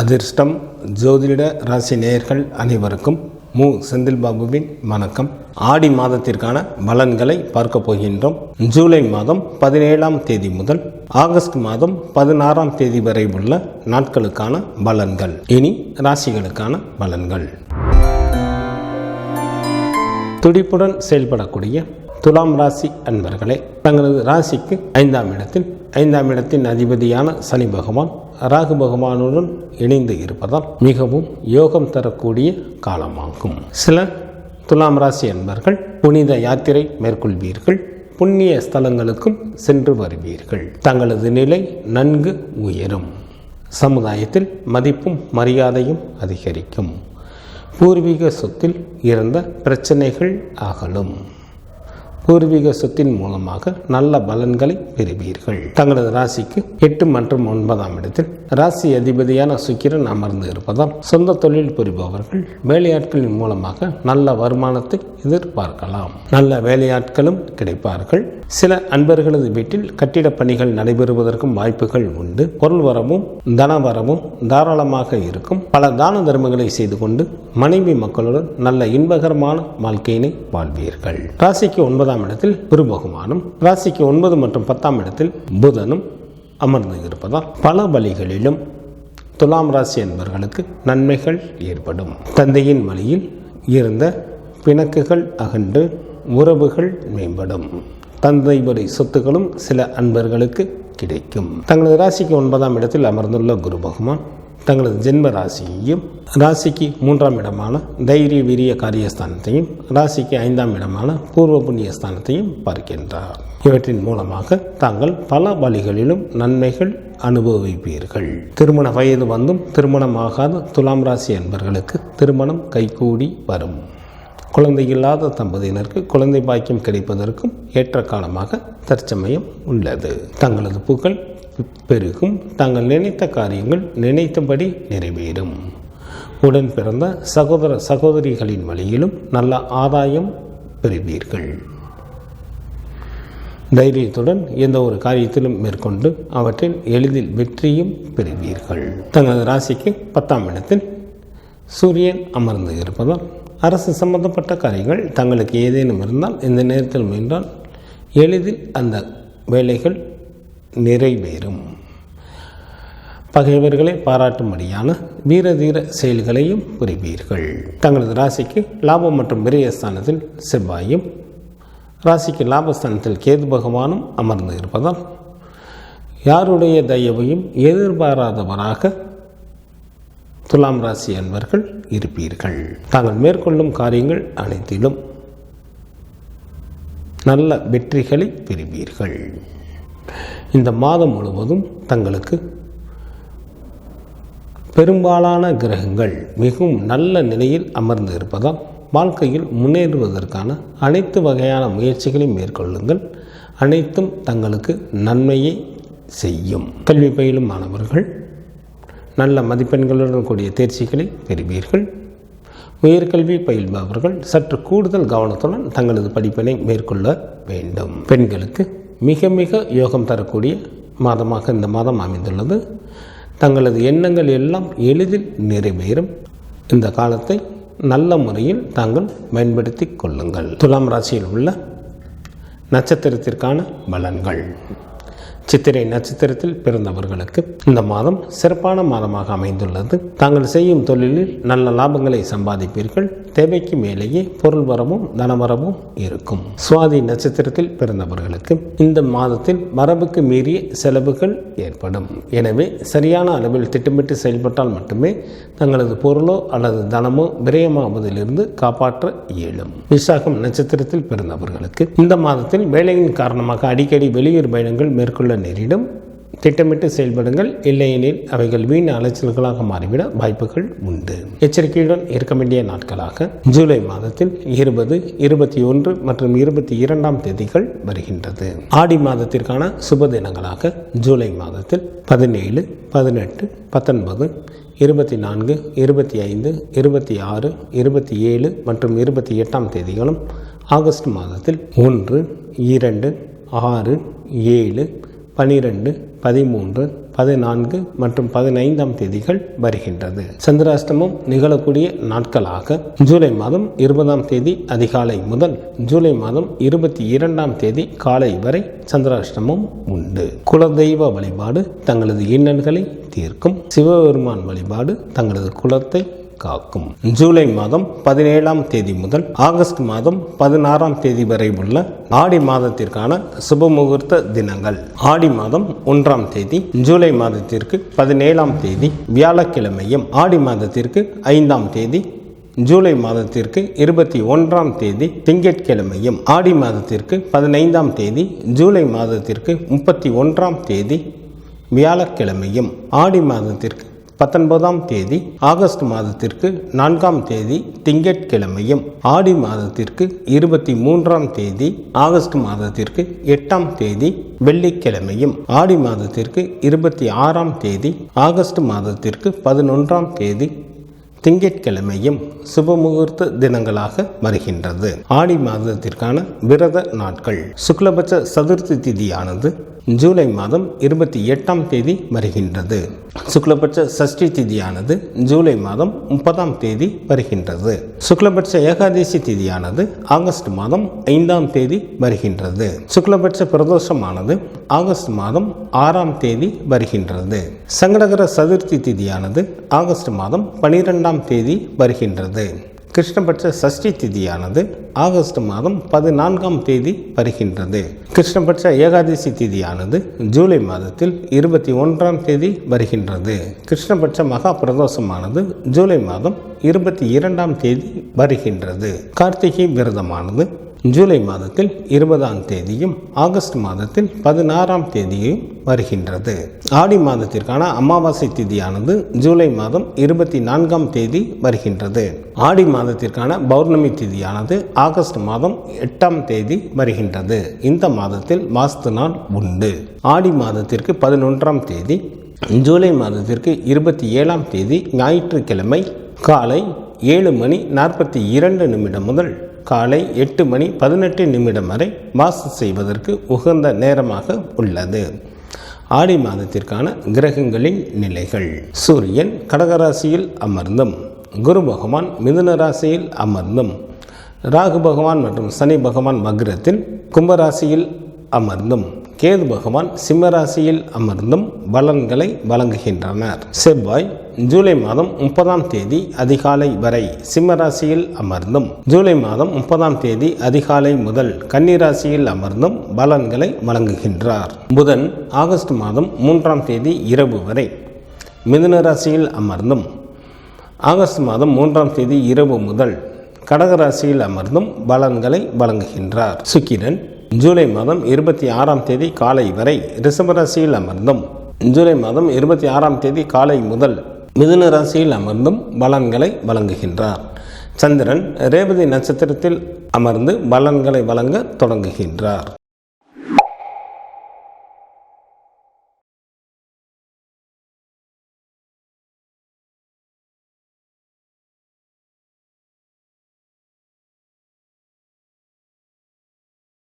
அதிர்ஷ்டம் ஜோதிட ராசி நேயர்கள் அனைவருக்கும் மு. செந்தில் பாபுவின் வணக்கம். ஆடி மாதத்திற்கான பலன்களை பார்க்க போகின்றோம். ஜூலை மாதம் பதினேழாம் தேதி முதல் ஆகஸ்ட் மாதம் பதினாறாம் தேதி வரை உள்ள நாட்களுக்கான பலன்கள். இனி ராசிகளுக்கான பலன்கள். துடிப்புடன் செயல்படக்கூடிய துலாம் ராசி அன்பர்களே தங்களது ராசிக்கு ஐந்தாம் இடத்தில் ஐந்தாம் இடத்தின் அதிபதியான சனி பகவான் ராகு பகவானுடன் இணைந்து இருப்பதால் மிகவும் யோகம் தரக்கூடிய காலமாகும். சில துலாம் ராசி அன்பர்கள் புனித யாத்திரை மேற்கொள்வீர்கள். புண்ணிய ஸ்தலங்களுக்கும் சென்று வருவீர்கள். தங்களது நிலை நன்கு உயரும். சமுதாயத்தில் மதிப்பும் மரியாதையும் அதிகரிக்கும். பூர்வீக சொத்தில் இருந்த பிரச்சனைகள் அகலும். பூர்வீக சொத்தின் மூலமாக நல்ல பலன்களை பெறுவீர்கள். தங்களது ராசிக்கு எட்டு மற்றும் ஒன்பதாம் இடத்தில் ராசி அதிபதியான சுக்கிரன் அமர்ந்து இருப்பதால் சொந்த தொழில் புரிபவர்கள் வேலையாட்களின் மூலமாக நல்ல வருமானத்தை எதிர்பார்க்கலாம். நல்ல வேலையாட்களும் கிடைப்பார்கள். சில அன்பர்களது வீட்டில் கட்டிடப் பணிகள் நடைபெறுவதற்கும் வாய்ப்புகள் உண்டு. பொருள் வரவும் தன வரவும் தாராளமாக இருக்கும். பல தான தர்மங்களை செய்து கொண்டு மனைவி மக்களுடன் நல்ல இன்பகரமான வாழ்க்கையினை வாழ்வீர்கள். ராசிக்கு ஒன்பதாம் இடத்தில் குருபகமானும் ராசிக்கு ஒன்பது மற்றும் பத்தாம் இடத்தில் புதனும் அமர்ந்து இருப்பதால் பல வழிகளிலும் துலாம் ராசி என்பவர்களுக்கு நன்மைகள் ஏற்படும். தந்தையின் வழியில் இருந்த பிணக்குகள் அகன்று உறவுகள் மேம்படும். தந்தை வரை சொத்துக்களும் சில அன்பர்களுக்கு கிடைக்கும். தங்களது ராசிக்கு ஒன்பதாம் இடத்தில் அமர்ந்துள்ள குரு பகவான் தங்களது ஜென்ம ராசியையும் ராசிக்கு மூன்றாம் இடமான தைரிய வீரிய காரியஸ்தானத்தையும் ராசிக்கு ஐந்தாம் இடமான பூர்வ புண்ணிய ஸ்தானத்தையும் பார்க்கின்றார். இவற்றின் மூலமாக தாங்கள் பல வழிகளிலும் நன்மைகள் அனுபவிப்பீர்கள். திருமண வயது வந்தும் திருமணமாகாத துலாம் ராசி என்பர்களுக்கு திருமணம் கைகூடி வரும். குழந்தை இல்லாத தம்பதியினருக்கு குழந்தை பாக்கியம் கிடைப்பதற்கும் ஏற்ற காலமாக தற்சமயம் உள்ளது. தங்களது புகழ் பெருகும் தாங்கள் நினைத்த காரியங்கள் நினைத்தபடி நிறைவேறும். உடன் பிறந்த சகோதர சகோதரிகளின் வழியிலும் நல்ல ஆதாயம் பெறுவீர்கள். தைரியத்துடன் எந்த ஒரு காரியத்திலும் மேற்கொண்டு அவற்றில் எளிதில் வெற்றியும் பெறுவீர்கள். தங்களது ராசிக்கு பத்தாம் இடத்தில் சூரியன் அமர்ந்து இருப்பதால் அரசு சம்பந்தப்பட்ட காரியங்கள் தங்களுக்கு ஏதேனும் இருந்தால் இந்த நேரத்தில் முயன்றால் எளிதில் அந்த வேலைகள் நிறைவேறும். பகைவர்களை பாராட்டும்படியான வீரதீர செயல்களையும் புரிவீர்கள். தங்களது ராசிக்கு லாபம் மற்றும் விரயஸ்தானத்தில் செவ்வாயும் ராசிக்கு லாபஸ்தானத்தில் கேது பகவானும் அமர்ந்து இருப்பதால் யாருடைய தயவையும் எதிர்பாராதவராக துலாம் ராசி அன்பர்கள் இருப்பீர்கள். தாங்கள் மேற்கொள்ளும் காரியங்கள் அனைத்திலும் நல்ல வெற்றிகளை பெறுவீர்கள். இந்த மாதம் முழுவதும் தங்களுக்கு பெரும்பாலான கிரகங்கள் மிகவும் நல்ல நிலையில் அமர்ந்து இருப்பதால் வாழ்க்கையில் முன்னேறுவதற்கான அனைத்து வகையான முயற்சிகளையும் மேற்கொள்ளுங்கள். அனைத்தும் தங்களுக்கு நன்மையை செய்யும். கல்வி பயிலும் மாணவர்கள் நல்ல மதிப்பெண்களுடன் கூடிய தேர்ச்சிகளை பெறுவீர்கள். உயர்கல்வி பயில்பவர்கள் சற்று கூடுதல் கவனத்துடன் தங்களது படிப்பினை மேற்கொள்ள வேண்டும். பெண்களுக்கு மிக மிக யோகம் தரக்கூடிய மாதமாக இந்த மாதம் அமைந்துள்ளது. தங்களது எண்ணங்கள் எல்லாம் எளிதில் நிறைவேறும். இந்த காலத்தை நல்ல முறையில் தாங்கள் பயன்படுத்தி கொள்ளுங்கள். துலாம் ராசியில் உள்ள நட்சத்திரத்திற்கான பலன்கள். சித்திரை நட்சத்திரத்தில் பிறந்தவர்களுக்கு இந்த மாதம் சிறப்பான மாதமாக அமைந்துள்ளது. தாங்கள் செய்யும் தொழிலில் நல்ல லாபங்களை சம்பாதிப்பீர்கள். தேவைக்கு மேலேயே பொருள் வரவும் தனவரவும் இருக்கும். சுவாதி நட்சத்திரத்தில் பிறந்தவர்களுக்கு இந்த மாதத்தில் மரபுக்கு மீறிய செலவுகள் ஏற்படும். எனவே சரியான அளவில் திட்டமிட்டு செயல்பட்டால் மட்டுமே தங்களது பொருளோ அல்லது தனமோ விரயமாவதிலிருந்து காப்பாற்ற இயலும். விசாகம் நட்சத்திரத்தில் பிறந்தவர்களுக்கு இந்த மாதத்தில் வேலையின் காரணமாக அடிக்கடி வெளியூர் பயணங்கள் மேற்கொள்ள நேரிடும். திட்டமிட்டு செயல்படுங்கள். இல்லையெனில் அவைகள் வீண் அலைச்சல்களாக மாறிவிட வாய்ப்புகள் உண்டு. எச்சரிக்கையுடன் இருக்க வேண்டிய நாட்களாக ஜூலை மாதத்தில் இருபது இருபத்தி ஒன்று மற்றும் இருபத்தி இரண்டாம் தேதிகள் வருகின்றது. ஆடி மாதத்திற்கான சுப தினங்களாக ஜூலை மாதத்தில் பதினேழு பதினெட்டு பத்தொன்பது இருபத்தி நான்கு இருபத்தி ஐந்து இருபத்தி ஆறு இருபத்தி ஏழு மற்றும் இருபத்தி எட்டாம் தேதிகளும் ஆகஸ்ட் மாதத்தில் ஒன்று இரண்டு ஆறு ஏழு பனிரெண்டு பதிமூன்று பதினான்கு மற்றும் பதினைந்தாம் தேதிகள் வருகின்றது. சந்திராஷ்டமம் நிகழக்கூடிய நாட்களாக ஜூலை மாதம் இருபதாம் தேதி அதிகாலை முதல் ஜூலை மாதம் இருபத்தி இரண்டாம் தேதி காலை வரை சந்திராஷ்டமம் உண்டு. குலதெய்வ வழிபாடு தங்களது இன்னல்களை தீர்க்கும். சிவபெருமான் வழிபாடு தங்களது குலத்தை காக்கும். ஜூலை மாதம் பதினேழாம் தேதி முதல் ஆகஸ்ட் மாதம் பதினாறாம் தேதி வரை உள்ள ஆடி மாதத்திற்கான சுபமுகூர்த்த தினங்கள். ஆடி மாதம் ஒன்றாம் தேதி ஜூலை மாதத்திற்கு பதினேழாம் தேதி வியாழக்கிழமையும் ஆடி மாதத்திற்கு ஐந்தாம் தேதி ஜூலை மாதத்திற்கு இருபத்தி ஒன்றாம் தேதி திங்கட்கிழமையும் ஆடி மாதத்திற்கு பதினைந்தாம் தேதி ஜூலை மாதத்திற்கு முப்பத்தி ஒன்றாம் தேதி வியாழக்கிழமையும் ஆடி மாதத்திற்கு பத்தொன்பதாம் தேதி ஆகஸ்ட் மாதத்திற்கு நான்காம் தேதி திங்கட்கிழமையும் ஆடி மாதத்திற்கு இருபத்தி மூன்றாம் தேதி ஆகஸ்ட் மாதத்திற்கு எட்டாம் தேதி வெள்ளிக்கிழமையும் ஆடி மாதத்திற்கு இருபத்தி ஆறாம் தேதி ஆகஸ்ட் மாதத்திற்கு பதினொன்றாம் தேதி திங்கட்கிழமையும் சுபமுகூர்த்த தினங்களாக வருகின்றது. ஆடி மாதத்திற்கான விரத நாட்கள். சுக்லபட்ச சதுர்த்தி திதியானது ஜூலை மாதம் இருபத்தி எட்டாம் தேதி வருகின்றது. சுக்லபட்ச சஷ்டி திதியானது ஜூலை மாதம் முப்பதாம் தேதி வருகின்றது. சுக்லபட்ச ஏகாதசி திதியானது ஆகஸ்ட் மாதம் ஐந்தாம் தேதி வருகின்றது. சுக்லபட்ச பிரதோஷமானது ஆகஸ்ட் மாதம் ஆறாம் தேதி வருகின்றது. சங்கடகர சதுர்த்தி திதியானது ஆகஸ்ட் மாதம் பனிரெண்டாம் தேதி வருகின்றது. கிருஷ்ணபட்ச சஷ்டி திதியானது ஆகஸ்ட் மாதம் பதினான்காம் தேதி வருகின்றது. கிருஷ்ணபட்ச ஏகாதசி திதியானது ஜூலை மாதத்தில் இருபத்தி ஒன்றாம் தேதி வருகின்றது. கிருஷ்ணபட்ச மகா பிரதோஷமானது ஜூலை மாதம் இருபத்தி இரண்டாம் தேதி வருகின்றது. கார்த்திகை விரதமானது ஜூலை மாதத்தில் இருபதாம் தேதியும் ஆகஸ்ட் மாதத்தில் பதினாறாம் தேதியும் வருகின்றது. ஆடி மாதத்திற்கான அமாவாசை திதியானது ஜூலை மாதம் இருபத்தி நான்காம் தேதி வருகின்றது. ஆடி மாதத்திற்கான பௌர்ணமி திதியானது ஆகஸ்ட் மாதம் எட்டாம் தேதி வருகின்றது. இந்த மாதத்தில் வாஸ்து நாள் உண்டு. ஆடி மாதத்திற்கு பதினொன்றாம் தேதி ஜூலை மாதத்திற்கு இருபத்தி ஏழாம் தேதி ஞாயிற்றுக்கிழமை காலை ஏழு மணி நாற்பத்தி இரண்டு நிமிடம் முதல் காலை எட்டு மணி பதினெட்டு நிமிடம் வரை மாசு செய்வதற்கு உகந்த நேரமாக உள்ளது. ஆடி மாதத்திற்கான கிரகங்களின் நிலைகள். சூரியன் கடகராசியில் அமர்ந்தும் குரு பகவான் மிதுன ராசியில் அமர்ந்தும் ராகு பகவான் மற்றும் சனி பகவான் மக்ரத்தில் கும்பராசியில் அமர்ந்தும். கேது பகவான் சிம்மராசியில் அமர்ந்தும் பலன்களை வழங்குகின்றனர். செவ்வாய் ஜூலை மாதம் முப்பதாம் தேதி அதிகாலை வரை சிம்மராசியில் அமர்ந்தும் ஜூலை மாதம் முப்பதாம் தேதி அதிகாலை முதல் கன்னிராசியில் அமர்ந்தும் பலன்களை வழங்குகின்றார். புதன் ஆகஸ்ட் மாதம் மூன்றாம் தேதி இரவு வரை மிதுன ராசியில் அமர்ந்தும் ஆகஸ்ட் மாதம் மூன்றாம் தேதி இரவு முதல் கடகராசியில் அமர்ந்தும் பலன்களை வழங்குகின்றார். சுக்கிரன் ஜூலை மாதம் இருபத்தி ஆறாம் தேதி காலை வரை ரிஷபராசியில் அமர்ந்தும். ஜூலை மாதம் இருபத்தி ஆறாம் தேதி காலை முதல் மிதுன ராசியில் அமர்ந்தும் பலன்களை வழங்குகின்றார். சந்திரன் ரேவதி நட்சத்திரத்தில் அமர்ந்து பலன்களை வழங்க தொடங்குகின்றார்.